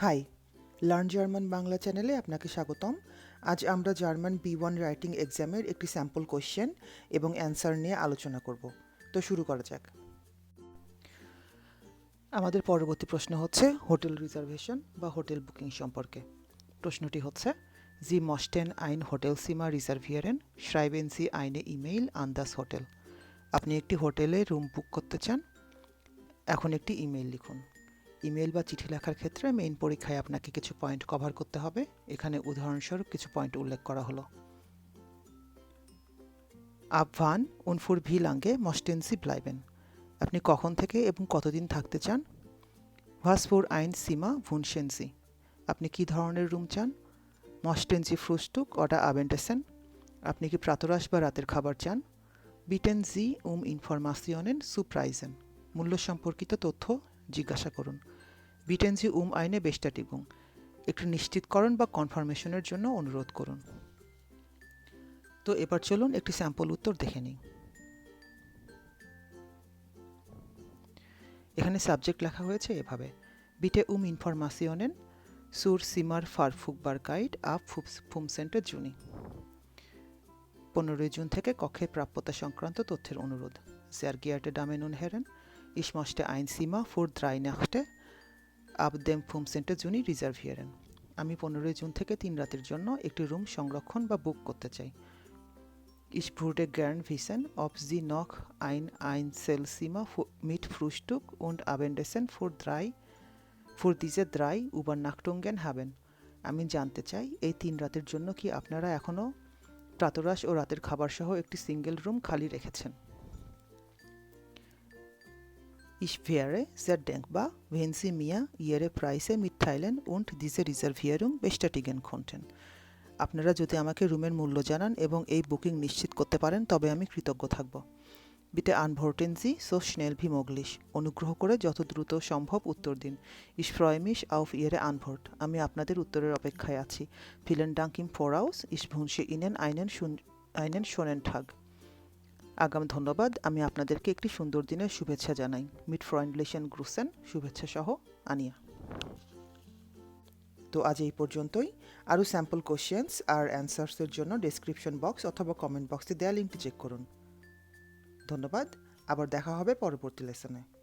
High learn German Bangla চ্যানেলে আপনাকে স্বাগতম। আজ আমরা জার্মান বি ওয়ান রাইটিং এক্সামের একটি স্যাম্পল কোশ্চেন এবং অ্যান্সার নিয়ে আলোচনা করব। তো শুরু করা যাক। আমাদের পরবর্তী প্রশ্ন হচ্ছে, হোটেল রিজার্ভেশন বা হোটেল বুকিং সম্পর্কে। প্রশ্নটি হচ্ছে, জি মস্টেন আইন হোটেল সীমা রিজার্ভিয়ারেন শ্রাইবেন সি আইনে ইমেইল আন্দাস হোটেল। আপনি একটি হোটেলে রুম বুক করতে চান? এখন একটি ইমেইল লিখুন। ইমেল বা চিঠি লেখার ক্ষেত্রে মেইন পরীক্ষায় আপনাকে কিছু পয়েন্ট কভার করতে হবে। এখানে উদাহরণস্বরূপ কিছু পয়েন্ট উল্লেখ করা হলো। আপ ভান উনফুর ভি লাঙ্গে মস্টেন্সি ব্লাইবেন। আপনি কখন থেকে এবং কতদিন থাকতে চান? ভাসফুর আইন সীমা ভুনশেন্সি আপনি কি ধরনের রুম চান? মস্টেন্সি ফ্রুস্টুক, অডা আবেন্টেসেন। আপনি কি প্রাতরাশ বা রাতের খাবার চান? বিটেন জি উম ইনফরমাসিয়নেন সুপ্রাইজেন। মূল্য সম্পর্কিত তথ্য জিজ্ঞাসা করুন। বিটেনজি উম আইনে বেস্টাটিগুং একটি নিশ্চিতকরণ বা কনফার্মেশনের জন্য অনুরোধ করুন। তো এবার চলুন একটি স্যাম্পল উত্তর দেখে নিই। এখানে সাবজেক্ট লেখা হয়েছে এভাবে। বিটে উম ইনফরমাসিয়নেন সুর সিমার ফার ফারফুকবার গাইড আপ ফুম সেন্টার জুনি। পনেরোই জুন থেকে কক্ষে প্রাপ্যতা সংক্রান্ত তথ্যের অনুরোধ। স্যার গিয়ার্টে ডামেনুন হেরেন। Ich möchte ein Zimmer für drei Nächte ab dem 15. Juni reservieren. আমি পনেরোই জুন থেকে তিন রাতের জন্য একটি রুম সংরক্ষণ বা বুক করতে চাই Ich würde gern wissen, ob Sie noch ein Einzelzimmer mit Frühstück und Abendessen für drei für diese drei Übernachtungen haben. আমি জানতে চাই এই তিন রাতের জন্য কি আপনারা এখনও প্রাতরাশ ও রাতের খাবার সহ একটি সিঙ্গেল রুম খালি রেখেছেন Ich sehr dankbar, wenn Sie mir Ihre Preise mitteilen und diese Reservierung bestätigen konnten. আপনারা যদি আমাকে রুমের মূল্য জানান এবং এই বুকিং নিশ্চিত করতে পারেন তবে আমি কৃতজ্ঞ থাকব। বিটে আনভোর্টেন জি সো স্নেল ভি মোগলিশ। অনুগ্রহ করে যত দ্রুত সম্ভব উত্তর দিন। ইস ফ্রয়মিশ আউফ ইয়েরে আনভোর্ট আমি আপনাদের উত্তরের অপেক্ষায় আছি। ফিলেন ডাঙ্কিম ফোরাউস ইস ভুনশে ইনেন আইনেন আইনেন শোনেন ঠাগ। আগাম ধন্যবাদ। আমি আপনাদেরকে একটি সুন্দর দিনের শুভেচ্ছা জানাই। মিট ফ্রয়েন্ডলেশন গ্রুসেন শুভেচ্ছা সহ আনিয়া। তো আজ এই পর্যন্তই। আরও স্যাম্পল কোশ্চেন্স আর অ্যান্সার্সের জন্য ডেসক্রিপশন বক্স অথবা কমেন্ট বক্সে দেওয়া লিঙ্কটি চেক করুন। ধন্যবাদ। আবার দেখা হবে পরবর্তী লেসনে